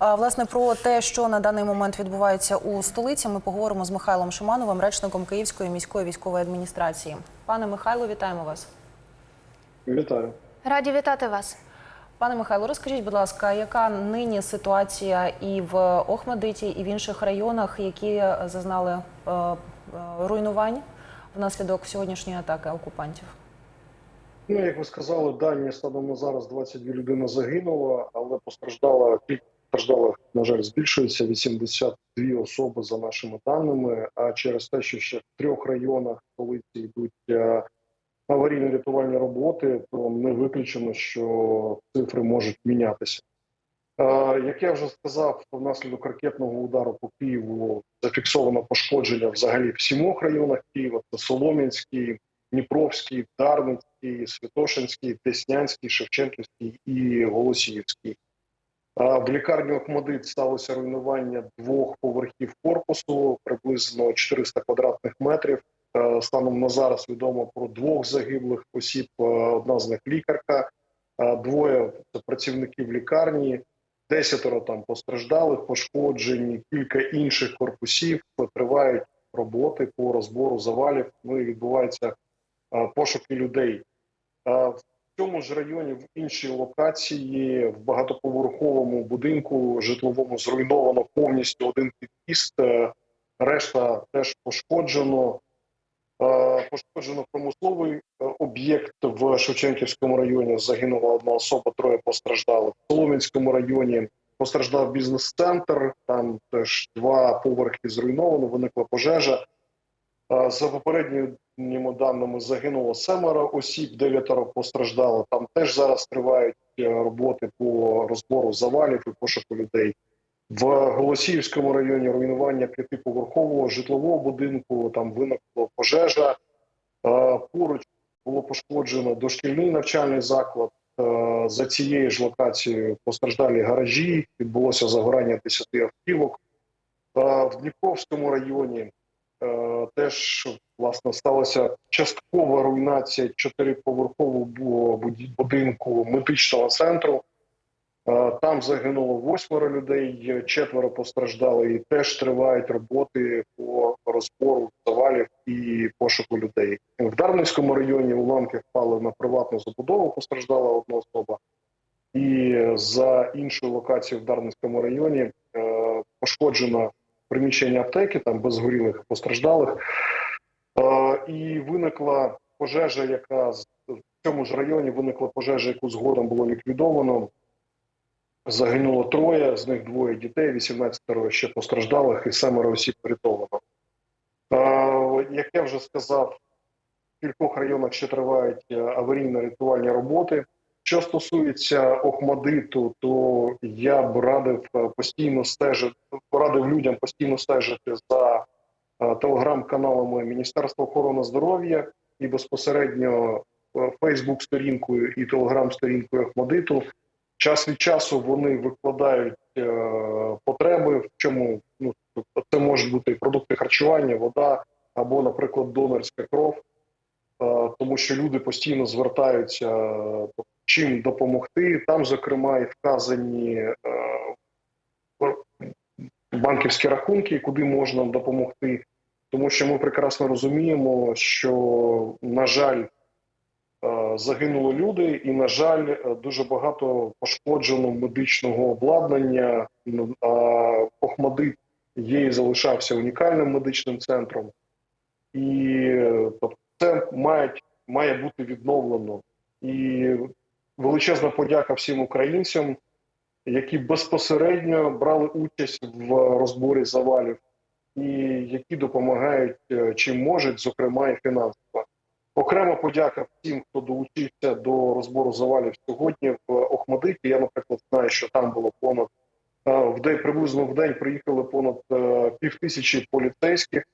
Власне, про те, що на даний момент відбувається у столиці, ми поговоримо з Михайлом Шимановим, речником Київської міської військової адміністрації. Пане Михайло, вітаємо вас. Вітаю. Раді вітати вас. Пане Михайло, розкажіть, будь ласка, яка нині ситуація і в Охмадиті, і в інших районах, які е, зазнали е, е, руйнувань внаслідок сьогоднішньої атаки окупантів? Ну, як ви сказали, дані станом на зараз 22 людини загинуло, але постраждала кількість постраждалих, на жаль, збільшується 82 особи за нашими даними. А через те, що ще в трьох районах столиці йдуть е, аварійно-рятувальні роботи, то не виключено, що цифри можуть мінятися. Е, Як я вже сказав, внаслідок ракетного удару по Києву зафіксовано пошкодження взагалі в сімох районах Києва: це Солом'янський, Дніпровський, Дарницький, Святошинський, Деснянський, Шевченківський і Голосіївський. В лікарні Охмадит сталося руйнування двох поверхів корпусу, приблизно 400 квадратних метрів. Е, Станом на зараз відомо про двох загиблих осіб. Е, Одна з них лікарка, е, двоє працівників лікарні, десятеро там постраждалих, пошкоджені, кілька інших корпусів. Тривають роботи по розбору завалів. Ну і відбуваються е, пошуки людей. Цьому ж районі, в іншій локації, в багатоповерховому будинку житловому зруйновано повністю один під'їзд, е, решта теж пошкоджено. Е, Пошкоджено промисловий е, об'єкт в Шевченківському районі. Загинула одна особа, троє постраждали. В Солом'янському районі постраждав бізнес-центр. Там теж два поверхи зруйновано. Виникла пожежа. За попередніми даними загинуло семеро осіб, дев'ятеро постраждало. Там теж зараз тривають е, роботи по розбору завалів і пошуку людей. В Голосіївському районі руйнування п'ятиповерхового житлового будинку. Там виникла пожежа. Е, Поруч було пошкоджено дошкільний навчальний заклад. Е, За цією ж локацією постраждалі гаражі. Відбулося загорання 10 автівок. В Дніпровському районі теж власне сталася часткова руйнація чотириповерхового будинку медичного центру. Е, Там загинуло восьмеро людей, четверо постраждали, і теж тривають роботи по розбору завалів і пошуку людей. В Дарницькому районі уламки впали на приватну забудову, постраждала одна особа. І за іншу локацію в Дарницькому районі е, приміщення аптеки, там без горілих постраждалих. І виникла пожежа, яка в цьому ж районі виникла пожежа, яку згодом було ліквідовано. Загинуло троє, з них двоє дітей, 18 ще постраждалих і семеро осіб врятовано. Як я вже сказав, в кількох районах ще тривають е, аварійно-рятувальні роботи. Що стосується Охмадиту, то я б радив е, постійно стежити, порадив людям постійно стежити за е, телеграм-каналами Міністерства охорони здоров'я і безпосередньо Фейсбук-сторінкою і телеграм-сторінкою Охмадиту. Час від часу вони викладають е, потреби, в чому ну тобто це можуть бути продукти харчування, вода або, наприклад, донорська кров, тому що люди постійно звертаються, чим допомогти. Там, зокрема, і вказані е, банківські рахунки, куди можна допомогти, тому що ми прекрасно розуміємо, що на жаль. Е, Загинули люди, і на жаль, е, дуже багато пошкоджено медичного обладнання. Охмадит є і залишався унікальним медичним центром, і тобто це має, має бути відновлено. І величезна подяка всім українцям, які безпосередньо брали участь в розборі завалів, і які допомагають е, чим можуть, зокрема і фінансово. Окрема подяка всім, хто долучився до розбору завалів сьогодні в Охмадиті. Я, наприклад, знаю, що там було понад е, в день приблизно в день приїхали понад е, півтисячі поліцейських,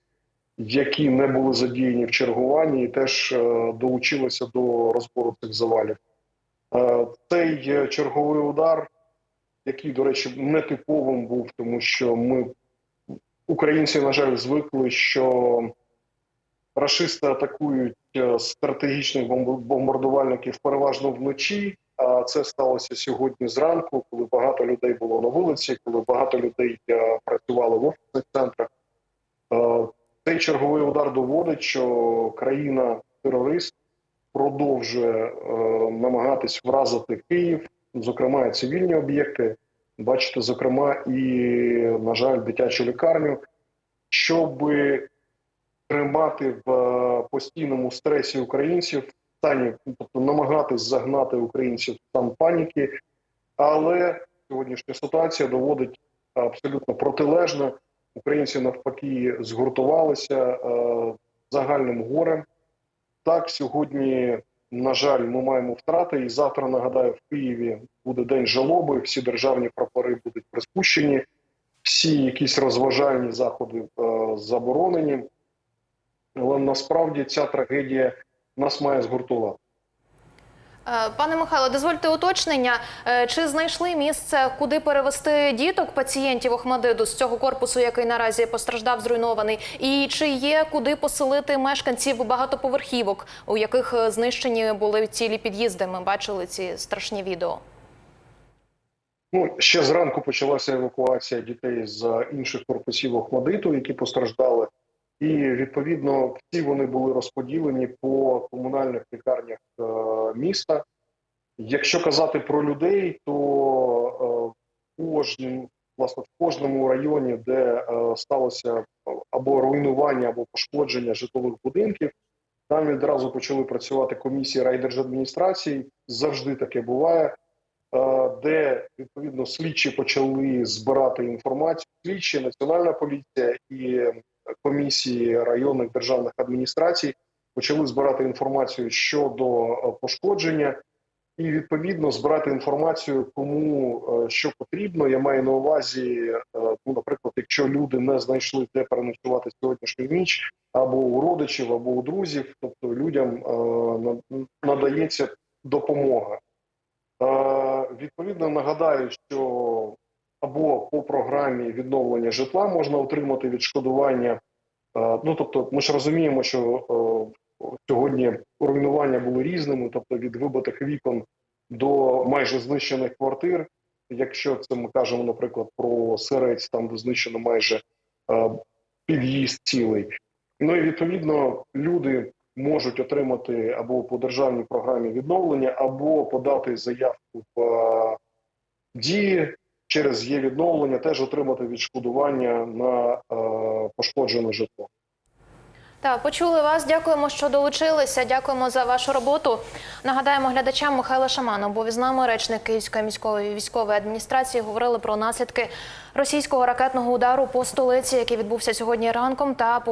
які не були задіяні в чергуванні, і теж долучилися до розбору цих завалів. Е, Цей е, черговий удар, який, до речі, нетиповим був, тому що ми, українці, на жаль, звикли, що рашисти атакують е, стратегічних бомбардувальників переважно вночі, А це сталося сьогодні зранку, коли багато людей було на вулиці, коли багато людей працювали в офісних центрах. Цей черговий удар доводить, що країна-терорист продовжує е, намагатись вразити Київ, зокрема і цивільні об'єкти. Бачите, зокрема, і, на жаль, дитячу лікарню, щоб тримати в е, постійному стресі українців, стані, тобто намагатись загнати українців в паніки. Але сьогоднішня ситуація доводить абсолютно протилежне. Українці навпаки згуртувалися е, загальним горем. Так, сьогодні, на жаль, ми маємо втрати. І завтра нагадаю, в Києві буде день жалоби. Всі державні прапори будуть приспущені, всі якісь розважальні заходи е, заборонені. Але насправді ця трагедія нас має згуртувати. Е, Пане Михайло, дозвольте уточнення. Е, Чи знайшли місце, куди перевести діток пацієнтів Охмадиду з цього корпусу, який наразі постраждав, зруйнований? І чи є куди поселити мешканців багатоповерхівок, у яких е, знищені були цілі під'їзди? Ми бачили ці страшні відео. Ну, ще зранку почалася евакуація дітей з інших корпусів Охмадиту, які постраждали, і відповідно всі вони були розподілені по комунальних лікарнях міста. Якщо казати про людей, то е, кожним, власне, в кожному районі, де е, сталося або руйнування, або пошкодження житлових будинків, там відразу почали працювати комісії райдержадміністрації. Завжди таке буває е, де відповідно слідчі почали збирати інформацію. Слідчі, національна поліція і комісії районних державних адміністрацій почали збирати інформацію щодо е, пошкодження, і відповідно збирати інформацію, кому е, що потрібно. Я маю на увазі, е, ну, наприклад, якщо люди не знайшли де переночувати сьогоднішню ніч, або у родичів, або у друзів, тобто людям на- надається допомога. Відповідно, нагадаю, що або по програмі відновлення житла можна отримати відшкодування. Ну тобто, ми ж розуміємо, що сьогодні руйнування були різними, тобто від вибитих вікон до майже знищених квартир. Якщо це ми кажемо, наприклад, про сирець, там де знищено майже е, під'їзд цілий. Ну і відповідно люди можуть отримати або по державній програмі відновлення, або подати заявку в е, дії через є відновлення, теж отримати відшкодування на е, пошкоджене житло. Так, почули вас. Дякуємо, що долучилися. Дякуємо за вашу роботу. Нагадаємо глядачам Михайла Шаманов, був із нами речник Київської міської військової адміністрації. Говорили про наслідки російського ракетного удару по столиці, який відбувся сьогодні ранком, та